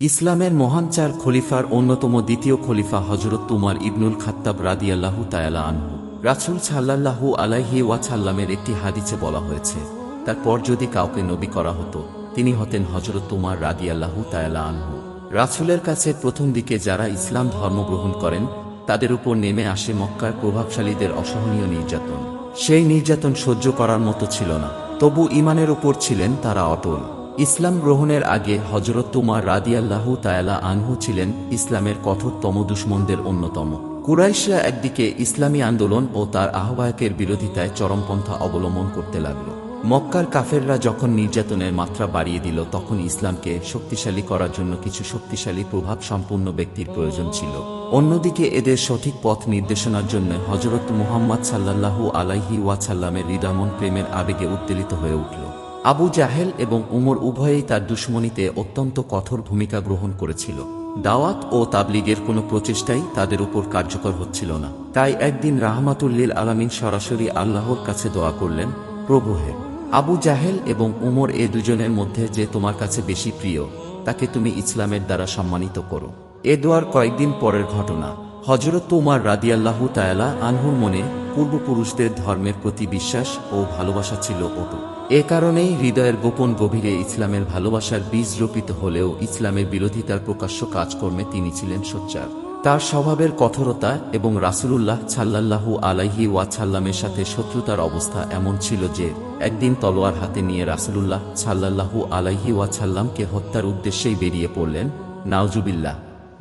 ইসলামের মহান চার খলিফার অন্যতম দ্বিতীয় খলিফা হজরত তুমার ইবনুল খাত্তাব রাদিয়াল্লাহু তায়ালা আনহু। রাসুল সাল্লাল্লাহু আলাইহি ওয়াছাল্লামের একটি হাদিসে বলা হয়েছে তারপর যদি কাউকে নবী করা হতো, তিনি হতেন হজরত তুমার রাদিয়াল্লাহু তায়ালা আনহু। রাসুলের কাছে প্রথম দিকে যারা ইসলাম ধর্ম গ্রহণ করেন, তাদের উপর নেমে আসে মক্কার প্রভাবশালীদের অসহনীয় নির্যাতন। সেই নির্যাতন সহ্য করার মতো ছিল না, তবু ইমানের উপর ছিলেন তারা অটল। ইসলাম গ্রহণের আগে হজরত তুমার রাদিয়াল্লাহু তায়ালা আনহু ছিলেন ইসলামের কঠোরতম দুশ্মনদের অন্যতম। কুরাইশরা একদিকে ইসলামী আন্দোলন ও তার আহ্বায়কের বিরোধিতায় চরমপন্থা অবলম্বন করতে লাগল। মক্কার কাফেররা যখন নির্যাতনের মাত্রা বাড়িয়ে দিল, তখন ইসলামকে শক্তিশালী করার জন্য কিছু শক্তিশালী প্রভাব সম্পূর্ণ ব্যক্তির প্রয়োজন ছিল। অন্যদিকে এদের সঠিক পথ নির্দেশনার জন্য হজরত মুহাম্মদ সাল্লাল্লাহু আলাইহি ওয়াসাল্লামের হৃদয়মন প্রেমের আবেগে উত্তেলিত হয়ে উঠল। আবু জাহেল এবং উমর উভয়েই তার দুশ্মনীতে অত্যন্ত কঠোর ভূমিকা গ্রহণ করেছিল। দাওয়াত ও তাবলিগের কোনো প্রচেষ্টাই তাদের উপর কার্যকর হচ্ছিল না। তাই একদিন রাহমাতুল্লিল আলামিন সরাসরি আল্লাহর কাছে দোয়া করলেন, প্রভু হে, আবু জাহেল এবং উমর এ দুজনের মধ্যে যে তোমার কাছে বেশি প্রিয়, তাকে তুমি ইসলামের দ্বারা সম্মানিত করো। এ দোয়ার কয়েকদিন পরের ঘটনা। হজরত উমার রাদিয়াল্লাহু তায়ালা আনহুর মনে পূর্বপুরুষদের ধর্মের প্রতি বিশ্বাস ও ভালোবাসা ছিল অটুট। এ কারণেই হৃদয়ের গোপন গভীরে ইসলামের ভালোবাসার বীজ রোপিত হলেও ইসলামের বিরোধিতার প্রকাশ্য কাজকর্মে তিনি ছিলেন সোচ্চার। তার স্বভাবের কঠোরতা এবং রাসূলুল্লাহ ছাল্লাল্লাহু আলাইহি ওয়াছাল্লামের সাথে শত্রুতার অবস্থা এমন ছিল যে, একদিন তলোয়ার হাতে নিয়ে রাসূলুল্লাহ ছাল্লাল্লাহু আলাইহি ওয়াছাল্লামকে হত্যার উদ্দেশ্যেই বেরিয়ে পড়লেন। নাওজুবিল্লাহ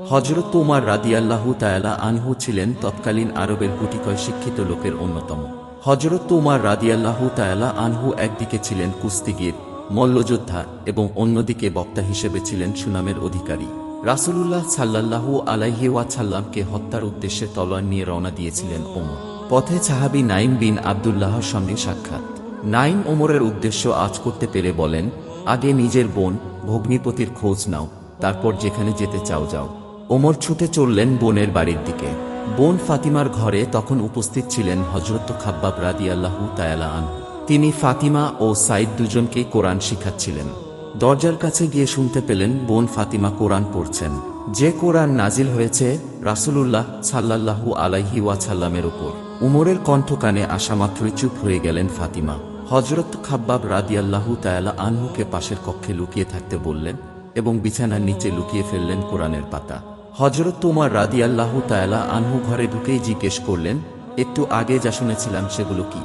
হজরত উমার রাদিয়াল্লাহু তায়ালা আনহু ছিলেন তৎকালীন আরবের গুটিকয় শিক্ষিত লোকের অন্যতম। হজরত উমার রাদিয়াল্লাহু তায়ালা আনহু একদিকে ছিলেন কুস্তিগির, মল্লযোদ্ধা এবং অন্যদিকে বক্তা হিসেবে ছিলেন সুনামের অধিকারী। রাসূলুল্লাহ সাল্লাল্লাহু আলাইহি ওয়াসাল্লামকে হত্যার উদ্দেশ্যে তলোয়ার নিয়ে রওনা দিয়েছিলেন ওমর পথে সাহাবী নাইম বিন আবদুল্লাহর সঙ্গে সাক্ষাৎ। নাইম ওমরের উদ্দেশ্য আজ করতে পেরে বলেন, আগে নিজের বোন, ভগ্নিপতির খোঁজ নাও, তারপর যেখানে যেতে চাও যাও। ওমর ছুটে চললেন বোনের বাড়ির দিকে। বোন ফাতিমার ঘরে তখন উপস্থিত ছিলেন হজরত খাব্বাব রাদিয়াল্লাহু তায়ালা আনহু। তিনি ফাতিমা ও সাইদ দুজনকেই কোরআন শিখাচ্ছিলেন। দরজার কাছে গিয়ে শুনতে পেলেন বোন ফাতিমা কোরআন পড়ছেন। যে কোরআন নাজিল হয়েছে রাসূলুল্লাহ সাল্লাল্লাহু আলাইহি ওয়াসাল্লামের উপর। উমরের কণ্ঠ কানে আসা মাত্রই চুপ হয়ে গেলেন ফাতিমা। হজরত খাব্বাব রাদিয়াল্লাহু তায়ালা আনহুকে পাশের কক্ষে লুকিয়ে থাকতে বললেন এবং বিছানার নিচে লুকিয়ে ফেললেন কোরআনের পাতা। হজরত তোমার রাদি আল্লাহ তায়ালা আনহু ঘরে ঢুকেই জিজ্ঞেস করলেন, একটু আগে যা শুনেছিলাম সেগুলো কি?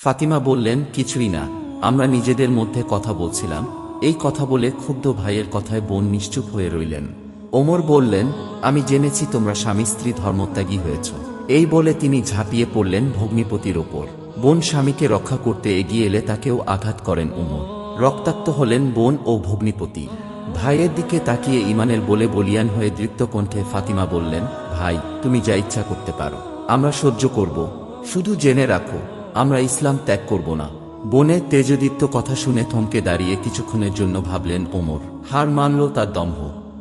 ফাতিমা বললেন, কিছুই না, আমরা নিজেদের মধ্যে কথা বলছিলাম। এই কথা বলে ক্ষুব্ধ ভাইয়ের কথায় বোন নিশ্চুপ হয়ে রইলেন। ওমর বললেন, আমি জেনেছি তোমরা স্বামী স্ত্রী ধর্মত্যাগী হয়েছ। এই বলে তিনি ঝাঁপিয়ে পড়লেন ভগ্নিপতির ওপর। বোন স্বামীকে রক্ষা করতে এগিয়ে এলে তাকেও আঘাত করেন উমর। রক্তাক্ত হলেন বোন ও ভগ্নিপতি। ভাইয়ের দিকে তাকিয়ে ইমানের বলে বলিয়ান হয়ে দৃপ্ত কণ্ঠে ফাতিমা বললেন, ভাই, তুমি যা ইচ্ছা করতে পারো, আমরা সহ্য করব। শুধু জেনে রাখো, আমরা ইসলাম ত্যাগ করব না। বনে তেজদীপ্ত কথা শুনে থমকে দাঁড়িয়ে কিছুক্ষণের জন্য ভাবলেন ওমর। হার মানল তার দম্ভ।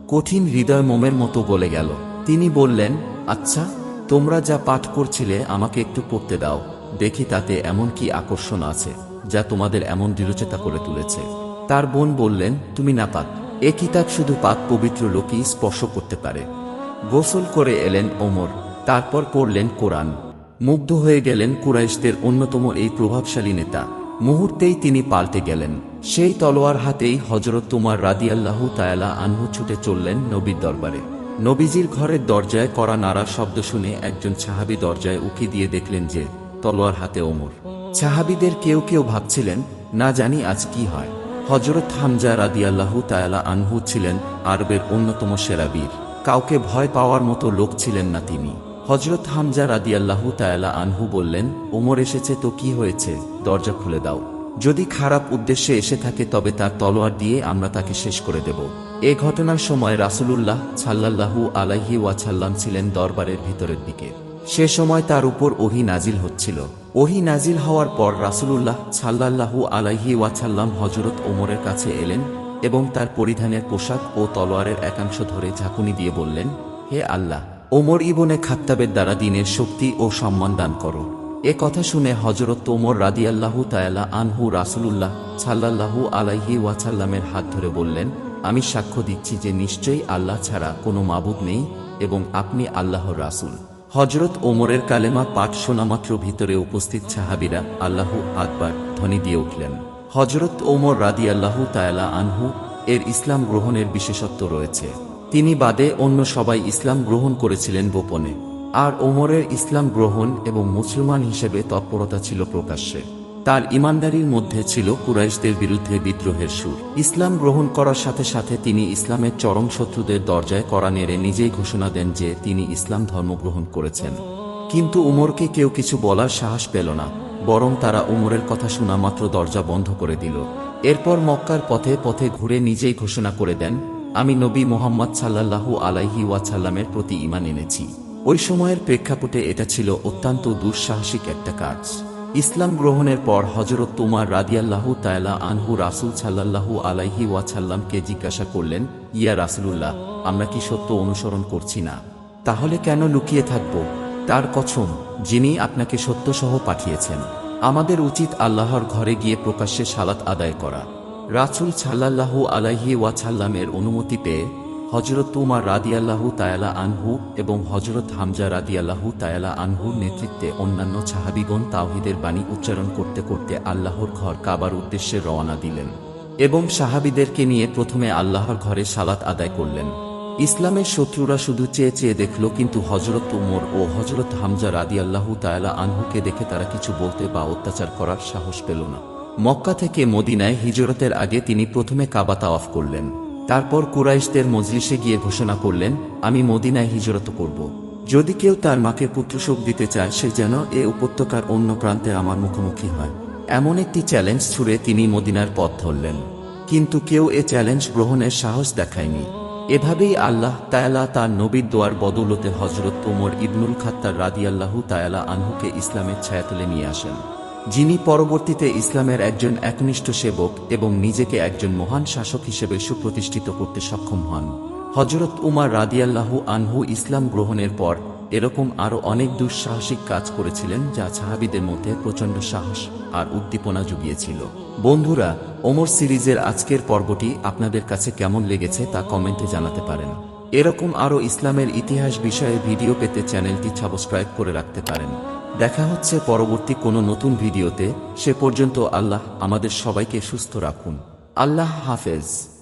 কঠিন হৃদয় মোমের মতো বলে গেল। তিনি বললেন আচ্ছা তোমরা যা পাঠ করছিলে আমাকে একটু পড়তে দাও। দেখি তাতে এমন কি আকর্ষণ আছে, যা তোমাদের এমন দৃঢ়চেতা করে তুলেছে। তার বোন বললেন, তুমি না পাক এ কিতাব শুধু পাক পবিত্র লোকই স্পর্শ করতে পারে। গোসল করে এলেন ওমর, তারপর পড়লেন কোরআন। মুগ্ধ হয়ে গেলেন কুরাইশদের অন্যতম এই প্রভাবশালী নেতা। মুহূর্তেই তিনি পাল্টে গেলেন। সেই তলোয়ার হাতেই হজরত তুমার রাদিয়াল্লাহু তায়ালা আনহু ছুটে চললেন নবীর দরবারে। নবীজির ঘরের দরজায় করা নাড়ার শব্দ শুনে একজন সাহাবি দরজায় উকি দিয়ে দেখলেন যে, তলোয়ার হাতে ওমর। সাহাবিদের কেউ কেউ ভাবছিলেন, না জানি আজ কি হয়। হজরত হামজা রাদিয়াল্লাহু তায়ালা আনহু ছিলেন আরবের অন্যতম সেরা বীর। কাউকে ভয় পাওয়ার মতো লোক ছিলেন না তিনি। হজরত হামজা রাদিয়াল্লাহু তায়ালা আনহু বললেন, ওমর এসেছে তো কি হয়েছে? দরজা খুলে দাও। যদি খারাপ উদ্দেশ্যে এসে থাকে তবে তার তলোয়ার দিয়ে আমরা তাকে শেষ করে দেব। এ ঘটনার সময় রাসূলুল্লাহ সাল্লাল্লাহু আলাইহি ওয়াছাল্লাম ছিলেন দরবারের ভিতরের দিকে। সে সময় তার উপর ওহি নাজিল হচ্ছিল। ওহি নাজিল হওয়ার পর রাসূলুল্লাহ সাল্লাল্লাহু আলাইহি ওয়াছাল্লাম হজরত ওমরের কাছে এলেন এবং তার পরিধানের পোশাক ও তলোয়ারের একাংশ ধরে ঝাঁকুনি দিয়ে বললেন, হে আল্লাহ, ওমর ইবনে খাত্তাবের দ্বারা দিনের শক্তি ও সম্মান দান করো। এ কথা শুনে হজরত ওমর রাদিয়াল্লাহু তায়ালা আনহু রাসূলুল্লাহ সাল্লাল্লাহু আলাইহি ওয়াছাল্লামের হাত ধরে বললেন, আমি সাক্ষ্য দিচ্ছি যে নিশ্চয়ই আল্লাহ ছাড়া কোনো মাবুদ নেই এবং আপনি আল্লাহর রাসূল। হজরত ওমরের কালেমা পাঠ শোনামাত্র ভিতরে উপস্থিত সাহাবিরা আল্লাহ আকবার ধ্বনি দিয়ে উঠলেন। হজরত ওমর রাদি আল্লাহ তায়ালা আনহু এর ইসলাম গ্রহণের বিশেষত্ব রয়েছে। তিনি বাদে অন্য সবাই ইসলাম গ্রহণ করেছিলেন গোপনে। আর ওমরের ইসলাম গ্রহণ এবং মুসলমান হিসেবে তৎপরতা ছিল প্রকাশ্যে। তার ইমানদারির মধ্যে ছিল কুরাইশদের বিরুদ্ধে বিদ্রোহের সুর। ইসলাম গ্রহণ করার সাথে সাথে তিনি ইসলামের চরম শত্রুদের দরজায় কড়া নেড়ে নিজেই ঘোষণা দেন যে তিনি ইসলাম ধর্ম গ্রহণ করেছেন। কিন্তু উমরকে কেউ কিছু বলার সাহস পেল না, বরং তারা উমরের কথা শোনা মাত্র দরজা বন্ধ করে দিল। এরপর মক্কার পথে পথে ঘুরে নিজেই ঘোষণা করে দেন, আমি নবী মোহাম্মদ সাল্লাল্লাহু আলাইহি ওয়াসাল্লামের প্রতি ইমান এনেছি। ওই সময়ের প্রেক্ষাপটে এটা ছিল অত্যন্ত দুঃসাহসিক একটা কাজ। ইসলাম গ্রহণের পর হজরত তোমার রাদিয়াল্লাহু তায়ালা আনহু রাসুল সাল্লাল্লাহু আলাইহি ওয়াসাল্লামকে জিজ্ঞাসা করলেন, ইয়া রাসুলুল্লাহ, আমরা কি সত্য অনুসরণ করছি না? তাহলে কেন লুকিয়ে থাকব? তার কছম যিনি আপনাকে সত্যসহ পাঠিয়েছেন। আমাদের উচিত আল্লাহর ঘরে গিয়ে প্রকাশ্যে সালাত আদায় করা। রাসুল সাল্লাল্লাহু আলাইহি ওয়াসাল্লামের অনুমতি পেয়ে হজরত তুমার রাদিয়াল্লাহু তায়ালা আনহু এবং হজরত হামজা রাদিয়াল্লাহু তায়ালা আনহুর নেতৃত্বে অন্যান্য সাহাবিগণ তাওহিদের বাণী উচ্চারণ করতে করতে আল্লাহর ঘর কাবার উদ্দেশ্যে রওনা দিলেন এবং সাহাবিদেরকে নিয়ে প্রথমে আল্লাহর ঘরে সালাত আদায় করলেন। ইসলামের শত্রুরা শুধু চেয়ে চেয়ে দেখল, কিন্তু হজরত উমর ও হজরত হামজা রাদিয়াল্লাহু তায়ালা আনহুকে দেখে তারা কিছু বলতে বা অত্যাচার করার সাহস পেল না। মক্কা থেকে মদিনায় হিজরতের আগে তিনি প্রথমে কাবা তাওয়াফ করলেন। তারপর কুরাইশদের মজলিসে গিয়ে ঘোষণা করলেন, আমি মদিনায় হিজরত করব। যদি কেউ তার মাকে পুত্রশোক দিতে চায়, সে যেন এ উপত্যকার অন্য প্রান্তে আমার মুখোমুখি হয়। এমন একটি চ্যালেঞ্জ ছুড়ে তিনি মদিনার পথ ধরলেন। কিন্তু কেউ এ চ্যালেঞ্জ গ্রহণের সাহস দেখায়নি। এভাবেই আল্লাহ তায়ালা তার নবীর দোয়ার বদৌলতে হজরত ওমর ইবনুল খাত্তার রাদিয়াল্লাহু তায়ালা আনহুকে ইসলামের ছায়াতলে নিয়ে আসেন। যিনি পরবর্তীতে ইসলামের একজন একনিষ্ঠ সেবক এবং নিজেকে একজন মহান শাসক হিসেবে সুপ্রতিষ্ঠিত করতে সক্ষম হন। হজরত উমার রাদিয়াল্লাহু আনহু ইসলাম গ্রহণের পর এরকম আরও অনেক দুঃসাহসিক কাজ করেছিলেন যা সাহাবিদের মধ্যে প্রচণ্ড সাহস আর উদ্দীপনা জুগিয়েছিল। বন্ধুরা, ওমর সিরিজের আজকের পর্বটি আপনাদের কাছে কেমন লেগেছে তা কমেন্টে জানাতে পারেন। এরকম আরও ইসলামের ইতিহাস বিষয়ে ভিডিও পেতে চ্যানেলটি সাবস্ক্রাইব করে রাখতে পারেন। দেখা হচ্ছে পরবর্তী কোনো নতুন ভিডিওতে। সে পর্যন্ত আল্লাহ আমাদের সবাইকে সুস্থ রাখুন। আল্লাহ হাফেজ।